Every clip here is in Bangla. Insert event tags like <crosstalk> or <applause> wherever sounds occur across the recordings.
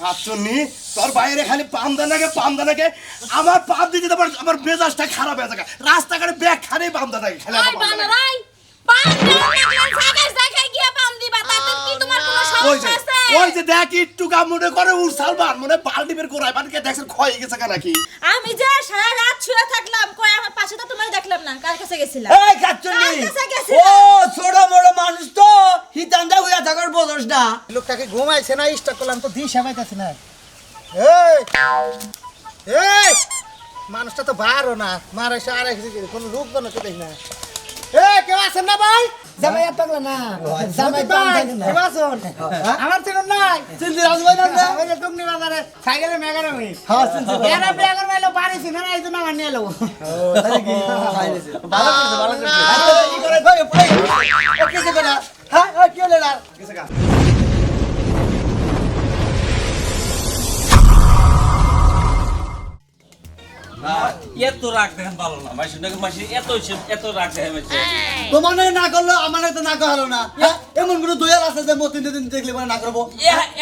খাচ্ছনি তোর বাইরে খালি পাম দানাকে পাম দানাকে আমার পাম দিতে তোমার আমার মেজাজটা খারাপ হয়ে থাকে রাস্তাঘাটে ব্যাগ খানে পাম দানাকে খালি পাম দানাকে। পাম লাগলে জায়গায় জায়গায় গিয়ে পাম দিবা তোমার কোনো সমস্যা আছে? ওই যে দেখ একটু কাম মনে করে উড়সাল বান মনে বাল্টি বের করায় দেখছেন ক্ষয় গেছে কেন নাকি? আমি যে সারা রাত শুয়ে থাকলাম কই আমার পাশে তো তোমার দেখলাম না কার কাছে গেছিলাম? এই কাচ্চনি ও ছোট বড় মানুষ তো হিতান্দা হইয়া থাকার বোঝস না। লোকটাকে ঘুমাইছে না করলাম তো দিশ না। এই এই মানুষটা তো বারো না মার এসে আর কোনো রূপ তো না দেখি না। এ কেউ আছেন না ভাই? জামাই আর পাগলা না। জামাই তো ভাই, আমি থাকি না। কেউ আছেন আমার চিনুন নাই। চিন্তি রাজবাই না না ওই টুকনি বাজারে সাইকেলে মেগারে আমি। হ্যাঁ চিন্তি এর আপনি মাইলো পারি চিনে না এই আমার নিয়ে এলো। ভালো করছে ভালো করছে কি করে ভাই ভাই ও করে হ্যাঁ কি হলো না এত রাগ দেখেন ভালো না। মাসি নাকি মাসি এত এত রাগ দেখেন মাসি তোমার না করল আমার তো না করা হলো না। হ্যাঁ? এমন কোনো দয়াল আছে যে মতিন দিন দেখলে মানে না করব?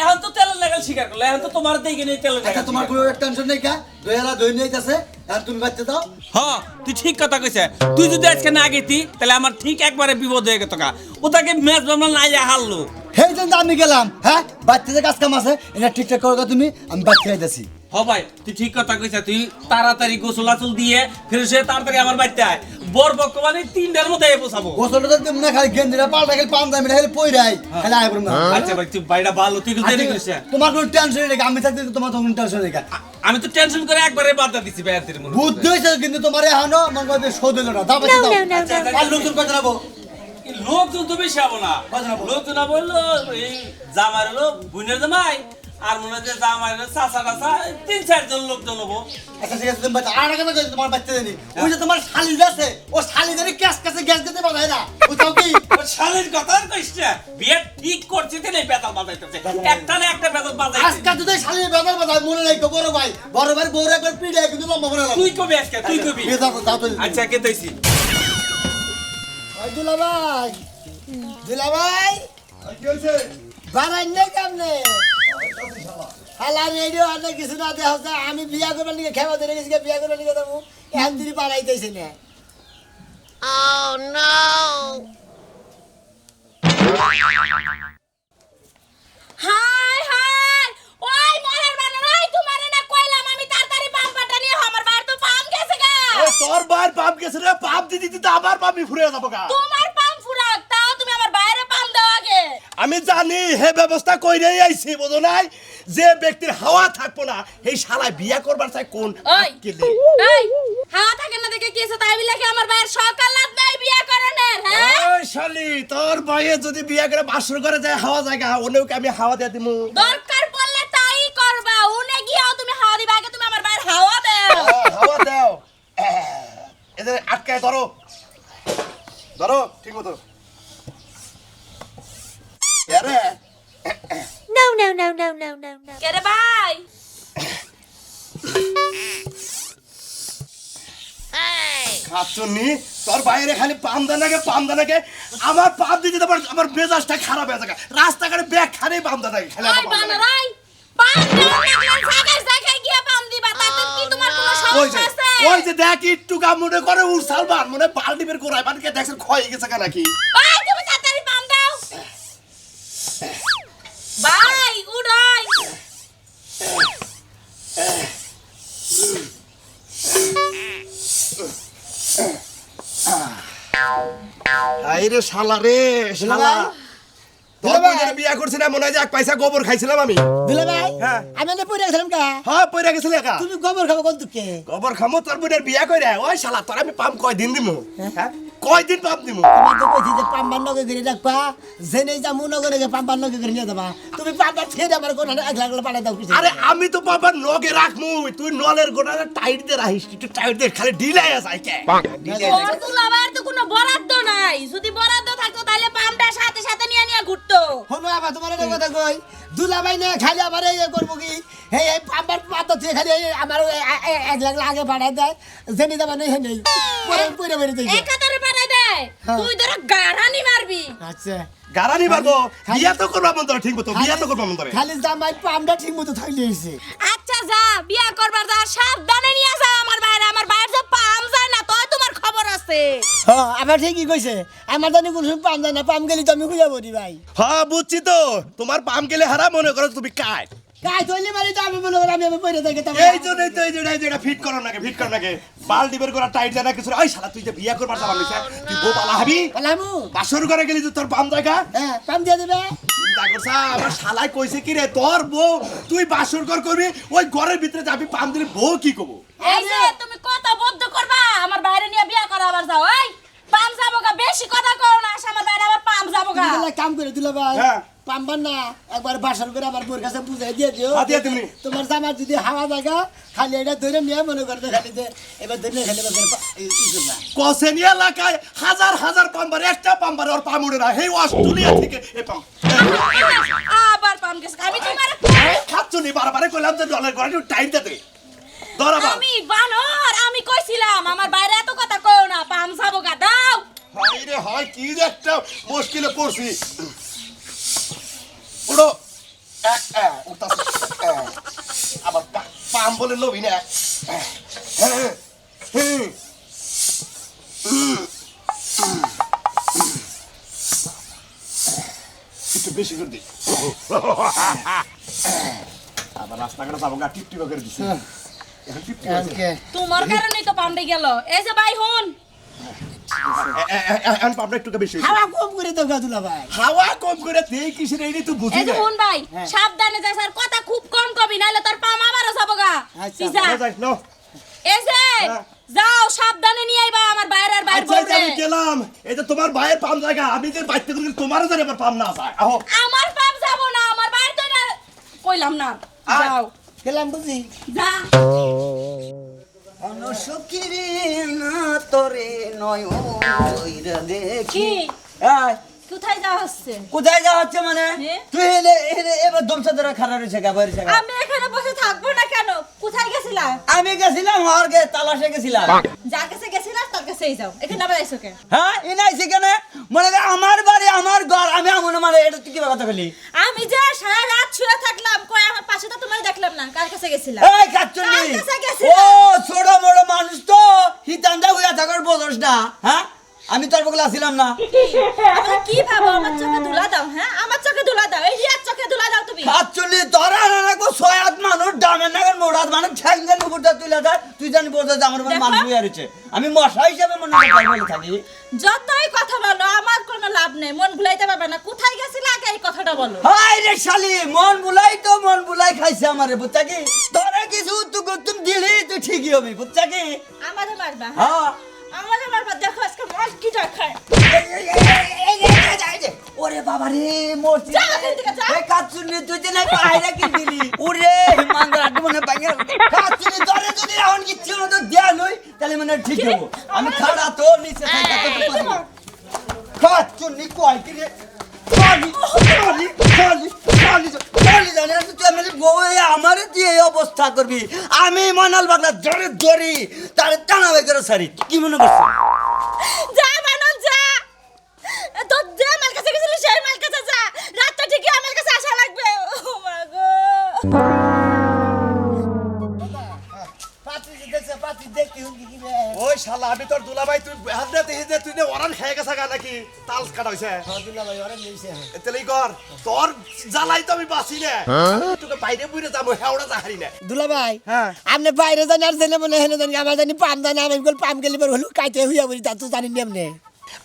এখন তো তেলের লাগাল স্বীকার করল এখন তো তোমার দেখে নেই তেলের আচ্ছা তোমার কোনো টেনশন নেই কা? দয়ালা দই নিয়ে আছে আর তুমি বাচ্চা দাও হ্যাঁ তুই ঠিক কথা কইছে। তুই যদি আজকে না গেতি তাহলে আমার ঠিক একবারে বিপদ হয়ে গেত কা ও তাকে ম্যাচ বামলা না ইয়া হারলো। সেই জন্য আমি গেলাম হ্যাঁ? বাচ্চাদের কাজ কাম আছে এটা ঠিকঠাক করো তুমি আমি বাচ্চা খাইতেছি হ ভাই তুই ঠিক কথা কইছে তুই তাড়াতাড়ি গোসল আচল দিয়ে ফিরে সে তাড়াতাড়ি আমার বাড়িতে আয়। বর পক্ষ মানে তিনটার মধ্যে এ গোসলটা তো তুমি না খালি গেঞ্জিটা পাল্টা খালি পাম দামি খালি পই রাই খালি আয় করুন না। আচ্ছা ভাই তুই বাইটা ভালো তুই কিন্তু দেরি করিস না। তোমার কোনো টেনশন নেই আমি থাকতে তোমার কোনো টেনশন নেই আমি তো টেনশন করে একবারে বাদ দিছি ভাই এর মনে বুদ্ধি হয়েছে কিন্তু তোমার এখনও মন করবে শোধ হলো না। দাও বাচ্চা দাও। আর লোকজন কথা লোকজন তো বেশি হব না। লোকজন বলল এই জামাই হলো বুনের জামাই। আর মনে হচ্ছে জামাই হলো চাচা টাচা তিন চারজন লোকজন হব আচ্ছা ঠিক আছে তুমি বাচ্চা আর কথা তোমার বাচ্চা জানি। ওই যে তোমার শালি আছে ও শালি জানি ক্যাশ কাছে গ্যাস দিতে বাজায় না। বুঝাও কি? ও শালির কথা আর কইস না। বিয়ে ঠিক করছে তিনি বেতাল বাজাইতেছে। একটা না একটা বেতাল বাজাইছে আজকাল যদি শালি বেজার বাজায় মনে নাই বড় ভাই। বড় ভাই বউর একবার পিড়ে কিন্তু লম্বা করে তুই কবি আজকে তুই কবি। দাও তো আচ্ছা কে তাইছি ওই দুলা ভাই দুলা ভাই কি হয়েছে বানাই নেই কেমনে? হালা রেডিও অনেক কিছু না দেওয়া হচ্ছে আমি বিয়া করবার লিগে খেবা ধরে গেছি বিয়া করবার লিগে দেবো এখন দিনই বানাইতেছি না। হাই হাই! ওই মরার বানরাই তোমারে না কইলাম আমি তাড়াতাড়ি পাম পাটা নিয়ে আমার বার তো পাম গেছে গা। তোর রে পাপ দিতে দিতে আবার পাপি ফুরে যাব গা। তোমার পাম ফুরাক তাও তুমি আমার বাইরে পাম দাও আগে আমি জানি হে ব্যবস্থা কইরেই আইছি বুঝো নাই? যে ব্যক্তির হাওয়া থাকব না এই শালায় বিয়া করবার চাই কোন ওই এই হাওয়া থাকে না দেখে কি তাই বলে কি আমার বাইরে সকাল রাত নাই বিয়া করেনের হ্যাঁ? ওই শালি তোর ভাইয়ে যদি বিয়া করে বাসর করে যায় হাওয়া জায়গা ওনেও কি আমি হাওয়া দিয়ে দিমু? দরকার পড়লে তাই করবা। উনে গিয়াও তুমি হাওয়া দিবা আগে তুমি আমার বাইরে হাওয়া দাও। আহ, হাওয়া দাও। এদের আটকায় ধরো। ধরো ঠিক মতো। আরে No, no, no, no, no, no, no. কেরে ভাই খাচ্ছনি তোর বাইরে খালি পাম দানাকে পাম দানাকে আমার পাপ দিতে আমার মেজাজটা খারাপ হয়ে থাকে রাস্তাঘাটে ব্যাগ খানে পাম দানাকে ওই আমার বানরাই যে সমস্যা আছে? ওই যে দেখ একটু কাম মনে করে উড়সাল বান মনে বাল্টি বের করায় বানকে দেখছেন ক্ষয় গেছে কেন নাকি? হাই রে শালা। রে শালা বিয়া করছি না মনে হয় এক পয়সা গোবর খাইছিলাম আমি। দুলা ভাই হ্যাঁ। আমি এনে পড়ে গেছিলাম কা? হ্যাঁ পয়রা গেছিল একা। তুমি গোবর খাব কোন দুঃখে? গোবর খামো তোর বোনের বিয়া কইরা ওই শালা তোর আমি পাম কয় দিন দিমু হ্যাঁ? কয় দিন পাম দিমু তোমার তো কইছি যে পাম্বার নগে করে রাখবা জেনে যা মু নগে রেখে পাম্বার নগে নিয়ে যাবা তুমি পাম্বার ছেড়ে আমার কোন এক লাখ পাঠাই দাও কিছু। আরে আমি তো বাবা নগে রাখমু তুই নলের গোটাটা টাইট দিয়ে রাখিস একটু টাইট দিয়ে খালি ঢিলাই আছে কে? ঢিলাই ওর তো কোনো বরাদ্দ নাই। যদি বরাদ্দ থাকতো তাহলে পামটা সাথে সাথে নিয়ে নিয়ে ঘুরতো। হলো আবার তোমার একটা কথা কই দুলা ভাই না খালি আমার এই করব কি? হে এই পাম্বার পাতা থেকে খালি আমার এক লাখ আগে পাঠাই দেয় জেনে যাবা নেই হে নেই পরে পরে বেরিয়ে যাই এক হাতারে পাঠাই দেয় তুই ধরে গারানি মারবি। আচ্ছা। গারানি পারব বিয়া তো করবা মন ধরে ঠিক মতো বিয়া তো করবা মন ধরে। খালি জামাই পামটা ঠিক মতো থাকলে আচ্ছা যা বিয়া করবার যা সাবধানে নিয়ে যা আমার বাইরে আমার বাইরে যে পাম যায় না তোর তোমার খবর আছে। হ্যাঁ আমার ঠিকই কইছে। আমার জানি কোনো পাম যায় না পাম গেলি তো আমি খুঁজে পড়ি ভাই হ্যাঁ বুঝছি তো। তোমার পাম গেলে হারা মনে করো তুমি কাট কাজ হইলে মারি তো আমি মনে করি আমি আমি পড়ে থাকি এই জন্যই তো এই যে যেটা ফিট করো নাকি ফিট করো নাকি? বালটি বের করা টাইট জানা কিছু ওই শালা তুই যে বিয়া করবার যাবার লইছে তুই বউ পালা হাবি? পালামু। বাসর করে গেলি তো তোর পাম জায়গা? হ্যাঁ পাম দিয়ে দেবে। চিন্তা করছা আমার শালাই কইছে কি রে তোর বউ তুই বাসর ঘর করবি ওই ঘরের ভিতরে যাবি পাম দিলে বউ কি করব এই যে তুমি কত বদ্ধ করবা আমার বাইরে নিয়ে বিয়া করা আবার যাও এই পাম যাব গা বেশি কথা কও না আসে আমার বাইরে আবার পাম যাব কাম করে দিল ভাই। হ্যাঁ। পাম্বার না একবার বাসন করে আমার বোর কাছে বুঝাই দিয়ে দিও। দিয়ে তোমার জামা যদি হাওয়া জায়গা খালি এটা ধরে নিয়ে মনে করতে খালি যে এবার ধরে খালি। কসেনি এলাকায় হাজার হাজার পাম্বার একটা পাম্বার ওর পাম উড়ে না। অস্ট্রেলিয়া থেকে পাম আবার পাম গেছে। আমি তোমার খাচ্ছনি? বারবারে কইলাম যে ডলার ঘরে টাইট দে আমি বানর আমি কইছিলাম আমার বাইরে এত কথা কও না পাম যাব গা দাও। হাই রে হাই কি একটা মুশকিলে পড়ছি। উড়ো। এক উঠতাছে। আবার পাম বলে লবি না। হ্যাঁ, হ্যাঁ। একটু বেশি করে দিই আবার রাস্তাঘাটে যাব গা টিপটিপা করে। এমনকি তোমার কারণেই তো পামডে গেল। এই যে ভাই হুন। এখন পামটা একটু বেশি হাওয়া কম করে দাও গাদুলা ভাই। হাওয়া কম করে দেই কিসের এই তুই বুঝি না হুন ভাই সাবধানে যাস আর কথা খুব কম কবি নাহলে তোর পাম আবারও যাব গা। আচ্ছা, যাই, নাও। এই যে হ্যাঁ। যাও সাবধানে নিয়ে আইবা আমার বাইরে আর বাইরে আচ্ছা, বলবে আমি গেলাম এই যে তোমার ভাইয়ের পাম জায়গা আমি যে বাইতে করি তোমারও জানি আমার পাম না যায়। আহো। আমার পাম যাব না আমার বাইরে তো না কইলাম না যাও। গেলাম বুঝি। যা। অনসুখিরে না তোরে নয় দেখি। এই, কোথায় যাওয়া হচ্ছে? কোথায় যাওয়া হচ্ছে মানে? তুই এলে এলে এবার দমসা ধরে খারাপ রয়েছে গা বাইরে আমি এখানে বসে থাকব না কেন? কোথায় গেছিলা? আমি গেছিলাম তালাশে গেছিলাম। যার কাছে গেছিলা তার কাছেই যাও। এখানে আবার এসো কেন? হ্যাঁ কেন? মনে আমার বাড়ি আমার ঘর আমি এমন মানে এটা তুই কি কথা বলি আমি যে সারা রাত শুয়ে থাকলাম কই আমার পাশে তো তোমায় দেখলাম না। কার কাছে গেছিলাম এই কাচ্চুলি? ও ছোট বড় মানুষ তো। হিতান্দা হইয়া থাকার বদস না হ্যাঁ? আমি তোর বগলা ছিলাম না। তুমি কি ভাবো? আমার চোখে ধুলা দাও হ্যাঁ? আমার চোখে ধুলা দাও। এই রিয়ার চোখে ধুলা দাও তুমি। কাচ্চুলি তোরা না রাখব ছয় হাত মানুষ ডামের নাগার মোড়াত মানুষ ঠ্যাঙ্গের উপরটা তুলে দেয় তুই জানি বলতে যে আমার উপর। মানুষ হইয়া রয়েছে। আমি মশা হিসাবে মনে করি বলে থাকি। যতই কথা বলো আমার কোনো লাভ নেই। মন ভুলাইতে পারবে না। কোথায় গেছিলা আগে এই কথাটা বলো? হাই রে শালি মন বুলাই তো মন বুলাই খাইছে আমারে বুঝছা কি? তোরা কিছু তুই তুমি দিলি তুই ঠিকই হবি বুঝছা কি? আমাদের মারবা হ্যাঁ? হ্যাঁ আমাদের মারবা দেখো আজকে মন কি খায় ওরে বাবা রে মরছি। এই কাচ্চুনি তুই যে নাই পায়রা কি দিলি ওরে মাঙ্গা আড্ডু মনে পাইয়া কাচ্চুনি তোরে যদি এখন কিচ্ছু মতো দেয়া লই তাহলে মানে ঠিক হব আমি খাড়া তো নিচে থাকা তো পারি কয় কি রে চলি চলি চলি চলি চলি জানি তুই আমি বউ এই অবস্থা করবি। আমি মনাল বাগলা ধরে ধরি তার টানা বের করে সারি কি মনে করছিস? যা যা। আমার কাছে যা। কাছে লাগবে। ওই শালা আমি তোর দুলাভাই তুই হাত তুই নে ওরান খেয়ে গেছে গা নাকি? তাল কাটা হইছে। লইছে এতেলেই কর তোর জ্বালাই তো আমি বাঁচি না। তোকে বাইরে যাব হেওড়া জাহারি না। দুলা ভাই হ্যাঁ। আপনি বাইরে জানি আর জেনে মনে হেনে জানি আমার জানি পাম জানি আমি বল পাম গেলে বের হলো কাইতে হইয়া বলি তা তো জানি নি আপনি।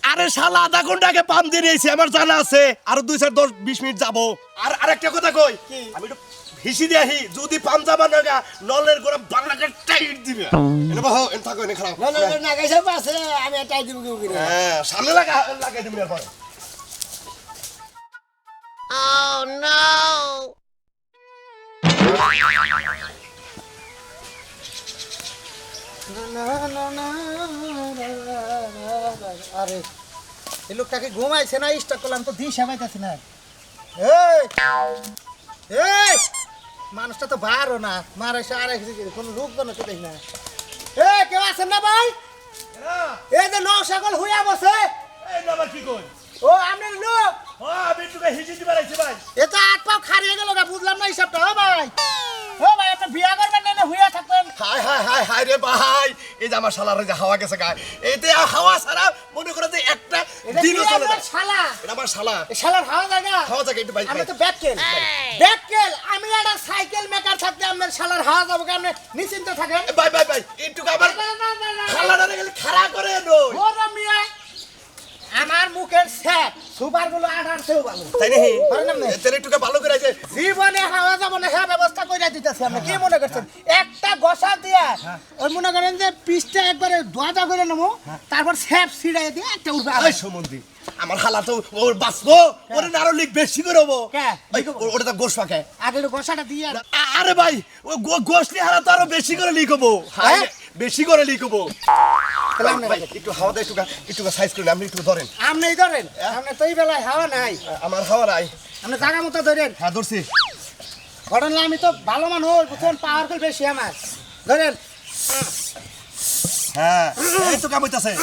আরে শালা আধা ঘণ্টা আগে পাম দিয়ে আমার জানা আছে। আর দুই চার দশ বিশ মিনিট যাব। আর আরেকটা কথা কই আমি একটু হিসি দিয়ে আহি যদি পাম যাবা না নলের গোড়া বাংলাকে টাইট দিবে এনে বাহ এনে থাকো এনে খারাপ না না না না গাইছে পাশে আমি এটাই দিব কি করে হ্যাঁ সামনে লাগা লাগাই দিবি এরপর আরে এই লোকটাকে ঘুমাইছে না স্টার্ট করলাম তো দিশ হেমাইতেছি না এই এই মানুষটা তো বারো না মারা এসে আর এসে কোনো লোক তো না তো দেখি না। এ কেউ আছেন না ভাই? এ যে লোক সকল হুইয়া বসে। কি কই? ও আপনার লোক? ও আমি তোকে হিজি দিবার আইছি ভাই। এ তো আট পাও খারিয়ে গেল না বুঝলাম না হিসাবটা ও ভাই। ও ভাই আপনি বিয়া করবেন না না হুইয়া থাকবেন। হাই হাই হাই হাই রে ভাই এই যে আমার শালার যে হাওয়া গেছে গায়ে এইতে হাওয়া ছাড়া মনে করে যে একটা দিনও চলে না শালা? এটা আমার শালা। শালার হাওয়া জায়গা? হাওয়া জায়গা একটু বাইক আমি তো ব্যাককেল। ব্যাককেল আমি একটা সাইকেল মেকার থাকতে আপনার শালার হাওয়া যাব আপনি নিশ্চিন্ত থাকেন। ভাই ভাই ভাই একটু গেলে খাড়া করে নই ওরে মিয়া, আমার মুখের স্যাপ সুপারগুলো আঠারোতেও ভালো তাই নাকি? পারেন আপনি? তাহলে একটু ভালো করে আছে। জীবনে হাওয়া যাব না হ্যাঁ ব্যবস্থা করে দিতেছি আপনি কি মনে করছেন? একটা গসা দিয়া ওই মনে করেন যে পিসটা একবারে দোয়াটা করে নেব তারপর স্যাপ ছিড়াই দিয়ে একটা উঠবে আরে সমন্ধি আমার হালা তো ওর বাঁচবো ওরে আরও লিক বেশি করে হব। ওটা তো গোস পাকে আগে একটু গসাটা দিয়ে আরে ভাই ও গোসলি হারা তো আরও বেশি করে হ্যাঁ? বেশি করে লিক একটু হাওয়া দেয় একটু একটু সাইজ করে আপনি একটু ধরেন। আপনি ধরেন আপনি তো বেলায় হাওয়া নাই। আমার হাওয়া নাই। আপনি জায়গা মতো ধরেন। হ্যাঁ ধরছি। ঘটনা আমি তো ভালো মানুষ বুঝছেন? পাওয়ারফুল বেশি আমার। ধরেন। হ্যাঁ এই তো কামইতাছে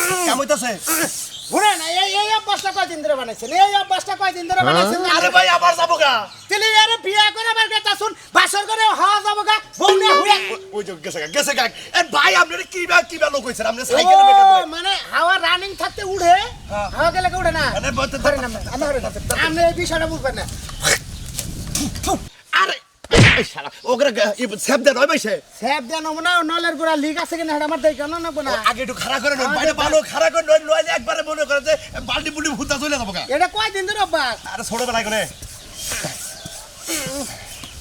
ঘুরেন এই এই অভ্যাসটা কয়দিন ধরে বানাইছেন? এই অভ্যাসটা কয়দিন ধরে বানাইছেন আরে ভাই আবার যাব গা তাহলে এর বিয়া করে আবার গেতা শুন বাসর করে হাওয়া যাব গা বউনে হুয়া ওই যে গেছে গা গেছে গা। এ ভাই আপনি কি বা কি বা লোক হইছেন? আপনি সাইকেলে বেকার করে মানে হাওয়া রানিং থাকতে উড়ে হাওয়া গেলে উড়ে না? মানে বলতে ধরেন আপনি, আপনি আপনি এই বিষয়টা বুঝবেন না। আরে এই শালা ওগরে সেভ দেন ওই ভাই সে স্যাপ দেন না নলের গোড়া লিক আছে কিনা সেটা আমার দেখে না নেব না? আগে একটু খাড়া করে নয় বাইরে ভালো খাড়া করে নয় নয় একবারে মনে করে যে বাল্টি বুল্টি ভুতা চলে যাব এটা কয়দিন ধরে অভ্যাস? আরে ছোটবেলায় করে।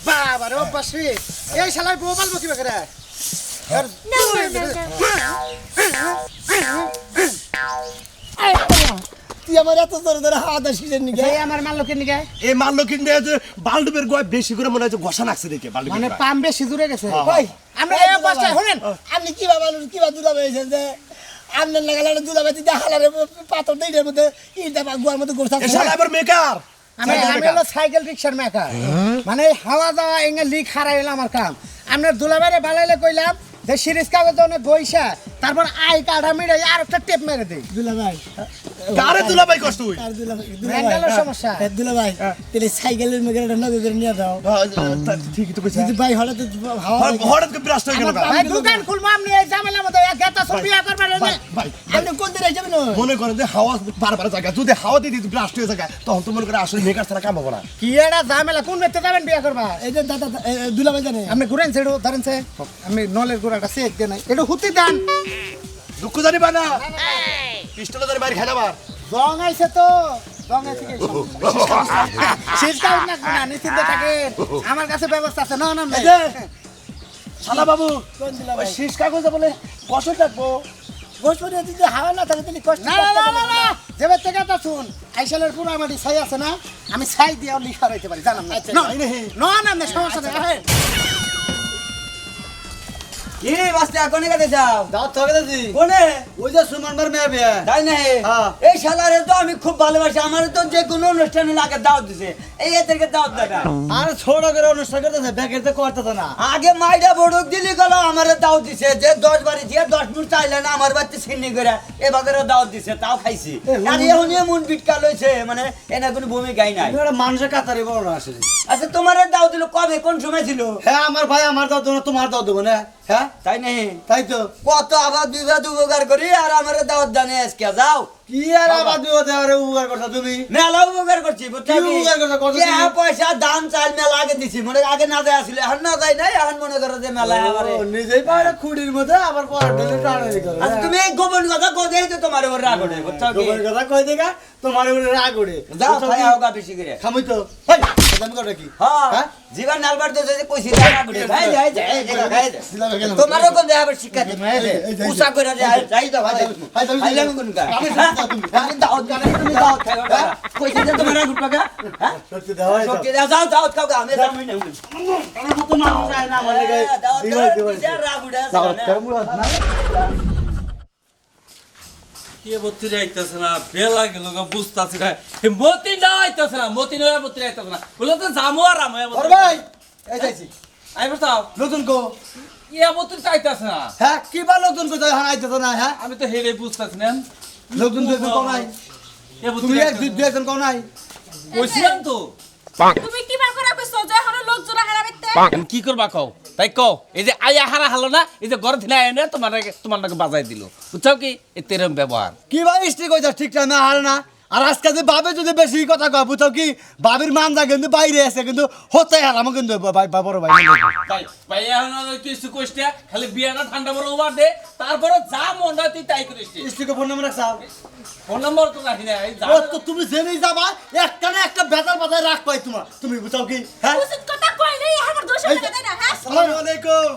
বাবা রে অভ্যাস রে। এই শালায় বউ পালবো কি বেকারে আর। তুই আমার এত ধরে ধরে নিকে এই আমার নিকে এই এই যে বাল্ডুবের গোয়া বেশি করে মনে হয় ঘষা লাগছে দেখে মানে পাম বেশি দূরে গেছে। হ্যাঁ, কই আমরা এই শুনেন? আপনি কি কি বা দুলা যে আপনার লাগালে দুলা পাথর মধ্যে ইটা বা গুয়ার মধ্যে গোসা শালা মেকার। আমি আমি হলো সাইকেল রিক্সার মেকার। মানে হাওয়া দাওয়া এঙ্গে লিক হারাই হলো আমার কাম। আপনার দুলাবারে বালাইলে কইলাম যে সিরিজ কাগজ অনেক বইসা তারপর আই কাঠা মিড়ে আর একটা টেপ মেরে দেই। দুলা ভাই কারে তুলা ভাই কষ্ট তুই? আর দুলা ভাই? দুলা মেন্টালের ভাই সমস্যা। দুলা ভাই তাহলে সাইকেলের মেঘের একটা নগদ করে নিয়ে দাও ঠিকই তো কইছে। যদি ভাই হঠাৎ হাওয়া লাগে। হঠাৎ করে ব্রাস্ট হয়ে গেল গা। ভাই দোকান খুলবো আপনি এই ঝামেলার মধ্যে এক গেতা সব বিয়া করবেন এই যে। ভাই আপনি কোন দিন যাবেন? মনে করেন যে হাওয়া বারবার জায়গা যদি হাওয়া দিয়ে দিত ব্লাস্ট হয়ে যায় তখন তো মনে করে আসলে মেকার ছাড়া কাম হবে না। কি এটা ঝামেলা কোন ব্যক্তি যাবেন বিয়া করবা? এই যে দাদা দুলা ভাই জানে। আপনি ঘুরেন সেটু ধরেন সে। আমি নলের গোড়াটা এটা হুতি দেন। দুঃখ জানি বা না। বাইরে রং আইছে তো। রং আইছে কি? না না নিশ্চিন্ত থাকেন। আমার কাছে ব্যবস্থা আছে। না না এই যে, শালা বাবু কোন দিলা ওই ভাই শীষ কাগজে বলে কষ্ট থাকব। গোসপতি যদি হাওয়া না থাকে তাহলে কষ্ট না না না না না। যেবার থেকে তা শুন আইসালের পুরো আমার ছাই আছে না আমি ছাই দিয়েও লিখা রাখতে পারি জানাম না। আচ্ছা, না না না সমস্যা নেই। কি রে বাস্তে কোনে কাটে যাও দাও থাকে দাদি। কোনে? ওই যে সুমন মেয়ে বিয়ে। তাই না হ্যাঁ। এই শালারে তো আমি খুব ভালোবাসি আমার তো যে কোনো অনুষ্ঠানে লাগে দাওয়াত দিছে। এই এদেরকে দাওয়াত আর ছোট করে অনুষ্ঠান করতেছে ব্যাগের তো করতেছে না। আগে মাইডা বড়ক দিলি গেল আমার দাওয়াত দিছে। যে দশ বাড়ি দিয়ে দশ মিনিট চাইলে না আমার বাচ্চা ছিন্নি করে এবার দাওয়াত দিছে তাও খাইছি। আর এখন এমন বিটকা লইছে মানে এনা কোনো ভূমিকাই নাই। মানুষের কাতারে বড় না আসলে আচ্ছা তোমার দাও দিল কবে? কোন সময় ছিল? হ্যাঁ আমার ভাই আমার দাও তোমার দাও দেবো না। হ্যাঁ? তাই নেই তাই তো। কত আবার দুইবার উপকার করি আর আমার দাওয়াত জানে আজকে, যাও। কি আর আবার দিও দেওয়ারে উপকার করছ তুমি মেলা উপকার করছি বুঝছ কি কি? উপকার করছ? কত দিন? পয়সা দাম চাল মেলা আগে দিছি মনে আগে না যায় আসলে এখন না যায় নাই এখন মনে করো যে মেলা আমারে ও, নিজেই পারে খুঁড়ির মধ্যে আবার পর ঢেলে টানারি করে আচ্ছা তুমি গোপন কথা কোথায় তো তোমার উপর রাগ ওঠে বুঝছ কি? গোবরের কথা কই দেখা তোমার উপরে রাগ ওড়ে যাও খাই কি? বেশি করে খামই তো হেই, আমি করে কি হ্যাঁ হ্যাঁ? জীবন নালবার তো যে কইছি রাগ ওঠে ভাই যাই যাই যাই? তোমারও কোন আবার শিক্ষা দিই যে, উষা করে যায় যাই দাও ভাই তুমি ভাই। আমি কোন কা আমি হ্যাঁ? তুমি। দাওয়াত গানে তুমি দাওয়াত খাও হ্যাঁ? যে তোমার রাগ উঠবা হ্যাঁ? সত্যি দাও সত্যি দাও যাও দাওয়াত খাও আমি আমার মতো না দাওয়াত খাও, না। কে বত্রিরে আইতাছে না বেলা গেল গা বুঝতাছে না। মতি না আইতাছে না মতি নয় বত্রি আইতাছে না। বলে তো জামু আর আমি বড় ভাই, এই যাইছি। আই বসাও নতুন কো। ইয়া বত্রি না। হ্যাঁ কি বা নতুন না হ্যাঁ? আমি তো হেরে বুঝতাছি না নতুন দুজন কো নাই। তুমি এক দুই দুই একজন নাই। কইছিলাম তো। তুমি কি বার করে কইছো যে এখন লোক জোড়া হারা বাইতে আমি কি করবা কও? তাই কও এই যে আয়া হারা হালো না এই যে ঘর থেকে আয় না তোমার তোমার নাকি বাজাই দিল। বুঝছ কি? এ তেরম ব্যবহার কি ভাই স্ত্রী কইছ ঠিক না হারে না। আর আজকে যে বাবে যদি বেশি কথা কয় বুঝছ কি? বাবির মান যা কিন্তু বাইরে আছে কিন্তু হতে হারাম কিন্তু বড় ভাই। ভাই এখন কিছু কইতে খালি বিয়াটা ঠান্ডা বড় ওভার দে তারপরে যা মন হয় তুই তাই করিস। স্ত্রীকে ফোন নাম্বার রাখছাও ফোন নম্বর তো রাখি না ও তো তুমি জেনেই যাবা একটা না একটা বেতার বাজায় রাখ পাই তোমার। তুমি বুঝাও কি? হ্যাঁ? উচিত কথা কই নেই আমার দোষ যায় না হ্যাঁ? আসসালামু আলাইকুম।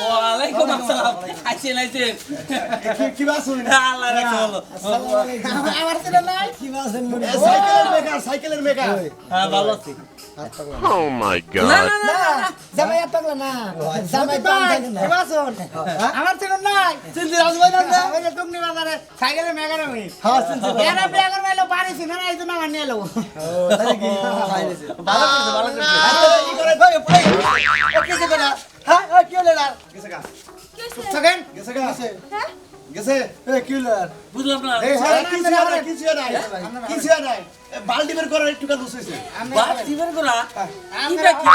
ওয়ালাইকুম আসসালাম। আইছেন আইছেন কি- কি বাসুন আল্লাহ রাখছে আমার ছেলে নাই। আছেন হয়? সাইকেলের মেকার সাইকেলের মেকার। হ্যাঁ ভালো আছি। Oh my god. না না না না, জামাই আর পাগলা না। জামাই পাম থাকে না। আমার ছিল নাই। চিনতে রাজু ভাই না না? ওই যে টুকনি বাজারে সাইকেলে মেগার আমি। হ্যাঁ চিনতে এরা বিয়া করবে পারিছি না এই জন্য আমার নিয়ে এলো। তাই কি? ভালো করছে ভালো করছে। আচ্ছা, কি করে? ভাই, ভাই, এ কি দেবে হ্যাঁ, কি হলো এর? সেকেন্ড গেছে গা? হ্যাঁ? গেছে? এ কিলার বুঝলাম না। এই হ্যাঁ, কিছু হয় না, কিছু হয় না, কিছু হয় না। বালতি বের করার একটু কাজ হইছে। বাপ বের করা? এটা কি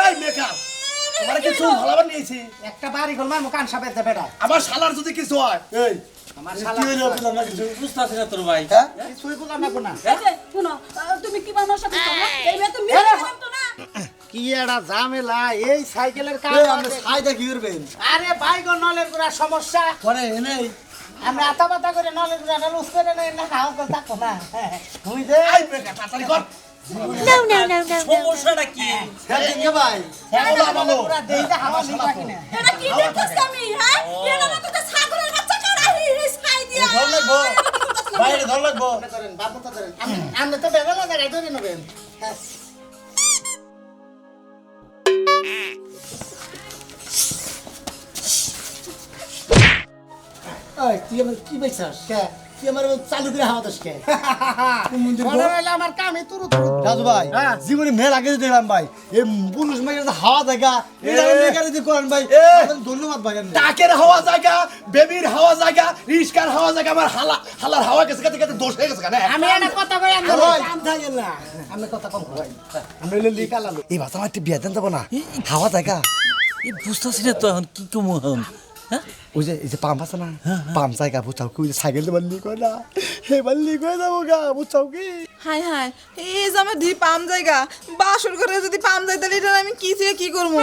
এই মেকআপ তোমার কি চুল ভালাবার নিয়েছি একটা বাড়ি করলাম কান সাপের বেটা। আমার শালার যদি কিছু হয়। এই, কি হলো বুঝলাম না কিছু। বুঝতাছ না তোর ভাই। হ্যাঁ? কিছুই করলাম না কোনা শুনো তুমি কি বানাও সাথে এই তো মিলে তো না। কি একটা ঝামেলা এই সাইকেলের কাজ এই, আপনি সাইডে কি করবেন? আরে বাইগো নলের গুড়া সমস্যা। পরে এনেই। আমরা আতা পাতা করে নলের গুড়া না লুস করে নেই না খাওয়া করে থাকো না তুমি যে এই তাড়াতাড়ি কর। সমস্যাটা কি হ্যাঁ, দিনকে ভাই। বলো বলো পুরা দেইতে হাওয়া লিখা কিনা এটা কি দেখতেছ আমি হ্যাঁ এটা না তো ছাগলের বাচ্চা কাটা হিস খাই দিয়া ধর লাগবো। বাইরে ধর লাগবো। আমরা তো বেগা লাগাই ধরে নেবেন ওই, তুই আমার কি বেচাস কে তুই আমার চালু করে হাওয়া দাস কে? আমার কামই তুরু তুরু। রাজু ভাই। জীবনে মেল আগে দেখলাম ভাই। এই পুরুষ মেয়ের হাওয়া দেখা এই এ। মেয়ের যদি করেন ভাই। ধন্যবাদ ভাই টাকের হাওয়া জায়গা বেবির হাওয়া জায়গা রিস্কার হাওয়া জায়গা আমার হালা হালার হাওয়া গেছে গেছে গেছে দোষ হয়ে গেছে আমি একটা কথা কই আমি ভাই। না। আমি কথা কম কই আমি হইলে এই বাচ্চা আমার বিয়ে দেন যাব না হাওয়া দেখা এই বুঝতাছি না তো এখন কি কম ওই যে এই যে পাম্প আছে না পাম্প জায়গা বুঝাও কি ওই যে সাইকেল তো বাল্লি কয় না হে বাল্লি কয় যাব গা কি হাই হাই এই যে আমার দি পাম জায়গা বাসর করে যদি পাম যাই তাহলে এটা আমি কি থেকে কি করব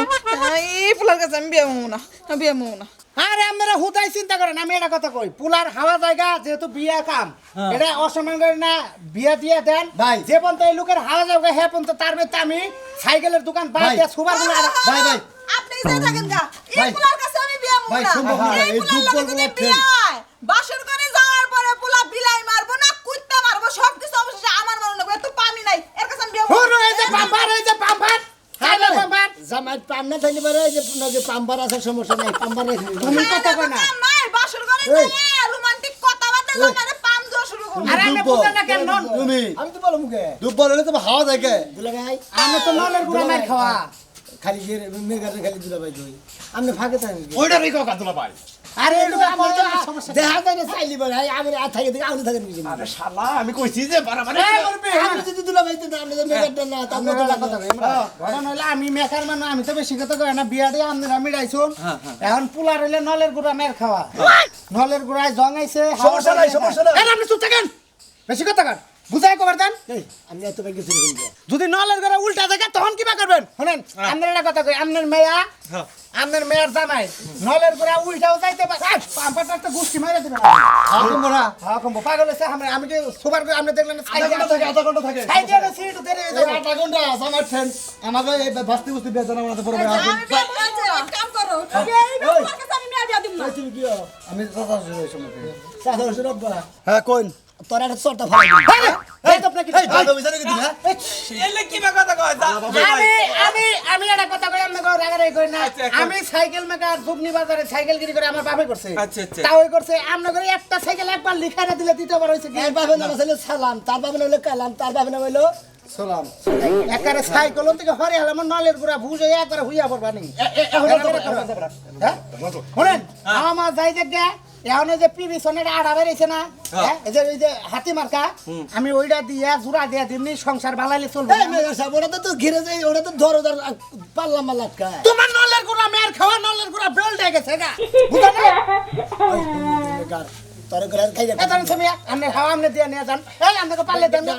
এই পোলার কাছে আমি বিয়ে না বিয়ে মো না আরে আমরা হুতাই চিন্তা করেন আমি এটা কথা কই পুলার হাওয়া জায়গা যেহেতু বিয়া কাম এটা অসম্মান করে না বিয়া দিয়ে দেন ভাই। যে পর্যন্ত এই লোকের হাওয়া জায়গা হে পর্যন্ত তার মধ্যে আমি সাইকেলের দোকান বাদ দিয়ে সুবার ভাই ভাই আপনি যে থাকেন গা এই পোলার কাছে ভাই, সম্ভব না, এই যদি না, বিয়ে বাসর করে যাওয়ার পরে পোলা বিলাই মারবো না কুত্তা মারবো সব কিছু অবশেষে আমার মনে নেব এত পামি নাই এর কাছে আমি বিয়ে মো এই যে পাম্পার এই যে পাম্পার। এই পাম্পার। জামাই পাম না থাকলে পারে এই যে না যে পাম্পার আছে সমস্যা নাই পাম্পার রেখে তুমি কথা কই না। নাই বাসর করে এই। রোমান্টিক কথাবার্তা জানারে পাম শুরু করব। আরে আমি দুব্বো। না কেন তুমি আমি তো বলো মুখে। দুব্বর হলে তো হাওয়া দুলা ভাই আমি তো নলের গুড়া মার খাওয়া। খালি যে মেঘাতে খালি দুলা ভাই তুই আপনি ফাঁকে থাকেন? ওইটা রেখো কাতুলা ভাই? আরে এটা আমার তো সমস্যা দেখা যায় না চাইলি বলে আগে আর থাকে দেখে আপনি থাকেন কিছু আরে শালা আমি কইছি যে বারাবারে এই মুরব্বি, আপনি যদি দুলা ভাই তো আপনি তো মেঘাটা না তার মতো কথা কারণ হইলে আমি মেকার মানুষ আমি তো বেশি কথা কই না বিয়া দিয়ে আপনারা মিলাইছুন এখন পুলার হইলে নলের গুড়া মের খাওয়া। নলের গুড়ায় জঙাইছে সমস্যা নাই, সমস্যা নাই। এই আপনি চুপ থাকেন। বেশি কথা কর বুঝাই কবার দেন। আমি এত ভাই কিছু বলব যদি নলের গুড়া উল্টা থাকে তখন কিবা করবেন? শুনেন আপনার একটা কথা কই আপনার মেয়া আপনার মেয়ের জামাই নলের গুড়া উল্টাও যাইতে পারে। পাম্পারটা তো গুষ্টি মারে দিবেন। হাওয়া মোরা হ্যাঁ কম্বো পাগল হয়েছে আমরা আমি কি সুপার করে আপনি দেখলেন আধা ঘণ্টা থাকে আধা ঘণ্টা থাকে। সাইডে গেছি একটু দেরি হয়ে এই যাবে আটা ঘণ্টা আছে আমার ফ্রেন্ড আমাকে এই বাস্তি বুস্তি বেতন আমাদের পড়বে কাম করো। এই পোলার আমি দিব চাচা হ্যাঁ কোন তোর একটা চরটা ফালাই এই তো আপনাকে এই দাদা বিজারে কি দিলা এলে কি বা কথা কয়? আমি আমি আমি একটা কথা কই আপনি কই রাগারাগি কই না। আমি সাইকেল মেকার দুবনি বাজারে সাইকেল গিরি করে আমার বাপে করছে। আচ্ছা, আচ্ছা। তাও করছে আপনি করে একটা সাইকেল একবার লিখা না দিলে দ্বিতীয়বার হইছে কি? এর বাপের নাম হলো সালাম তার বাপের নাম হলো কালাম তার বাপের নাম হলো সালাম। একারে সাইকেল থেকে হরে হলে আমার নলের গুড়া ভুজ হয়ে একবার হুইয়া পড়বা নি। এখন হ্যাঁ? শুনেন আমার যাই দেখে এখন যে পিবি সনের আড়া বেরিয়েছে না হ্যাঁ, এই যে ওই যে হাতি মার্কা আমি ওইটা দিয়া জোড়া দিয়া দিমনি সংসার বালাইলে চলবে ওরা তো ঘিরে ওরা তো ধরো ধর পাল্লা মাল্লা তোমার নলের গুড়া মেয়ের খাওয়া নলের গুড়া বেল ডে গেছে গা। বুঝা না? তোর ঘরে খাই যাবে এতন তুমি আমনে হাওয়া আমনে দিয়া নিয়ে যান। এই আমনে পারলে দেন না।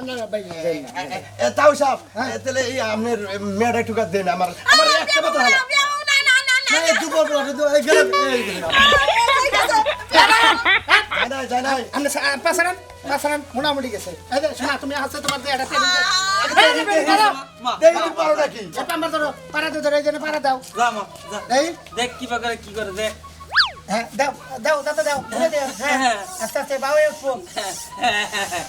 এ, তাও সাহেব এ, তাহলে এই আপনার মেয়েটা একটু কাজ দেন আমার আমার একটা কথা হলো। না না না না দুপুর বেলা তো এই গেলে মোটামুটি গেছে শোনা তুমি আছে তোমার পারো দাও দেখ হ্যাঁ হ্যাঁ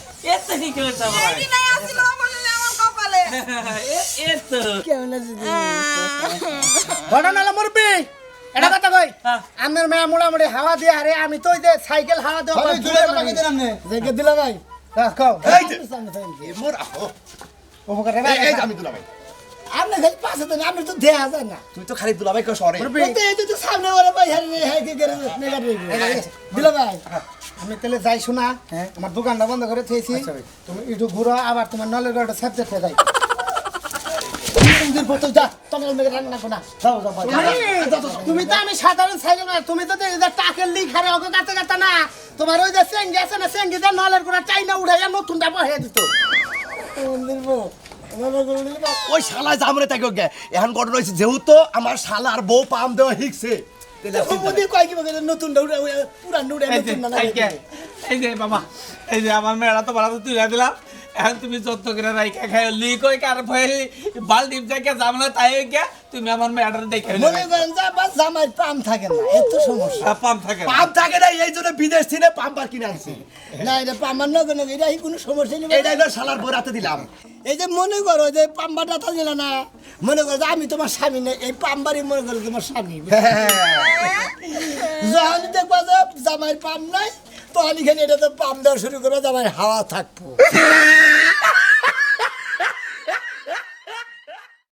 ঘটনা হলো মুরব্বি এটা কথা কই? হ্যাঁ। আমার মেয়ে মোটামুটি হাওয়া দিয়ে আরে আমি তো যে সাইকেল হাওয়া দেওয়া ভাই। জুড়ে টাকা দিলাম নে দেখে দিলাম ভাই আমি দুলাভাই আপনি খালি পাশে দেন আপনি তো দেয়া যায় না। তুই তো খালি দুলাভাই কেউ সরে এই তো সামনে ওরা ভাই হারি হ্যাঁ কি করে নেগার দিলাম ভাই আমি তাহলে যাই শোনা। আমার দোকানটা বন্ধ করে থেয়েছি তুমি একটু ঘুরো আবার তোমার নলের গাড়িটা সাবজেক্ট হয়ে যাই দিন পর তো যা তোমার মেয়ে রান্না করো না যাও যাও ভাই তুমি তো আমি সাধারণ সাইকেল না তুমি তো টাকের লিক হারে অগো গাতে গাতে না। তোমার ওই যে সেঙ্গি আছে না সেঙ্গি যে নলের গোড়া চাইনা উঠাইয়া নতুনটা বহে দিত। ওই শালা জামরে তাকে গে এখন ঘটনা হয়েছে যেহেতু আমার শালার বউ পাম দেওয়া আর বলে নতুন পুরান এই যে বাবা এই যে আমার মেয়েরা তো ভাড়া তো তুলে দিলাম। এখন তুমি যত্ন করে রাইখা খাই লিক হয়ে কার ভয়ে বালতি থেকে জামলা তাই গিয়া তুমি আমার মেয়েটার দেখে মনে করেন যে আবার জামাই পাম থাকে না এত সমস্যা। পাম থাকে না। পাম থাকে না এই জন্য বিদেশ থেকে পাম্পার কিনে আনছি। না এটা পাম্বার নগর নগর এটা কোনো সমস্যা নেই। এইটা হলো শালার দিলাম। এই যে মনে করো যে পাম্বাটা থাকছিল না মনে করো যে আমি তোমার স্বামী না এই পাম্বারই মনে করো তোমার স্বামী। যখন দেখবা যে জামাইয়ের পাম নাই পানি খানি এটা তো পাম দেওয়া শুরু করে আমার হাওয়া থাকব। <laughs>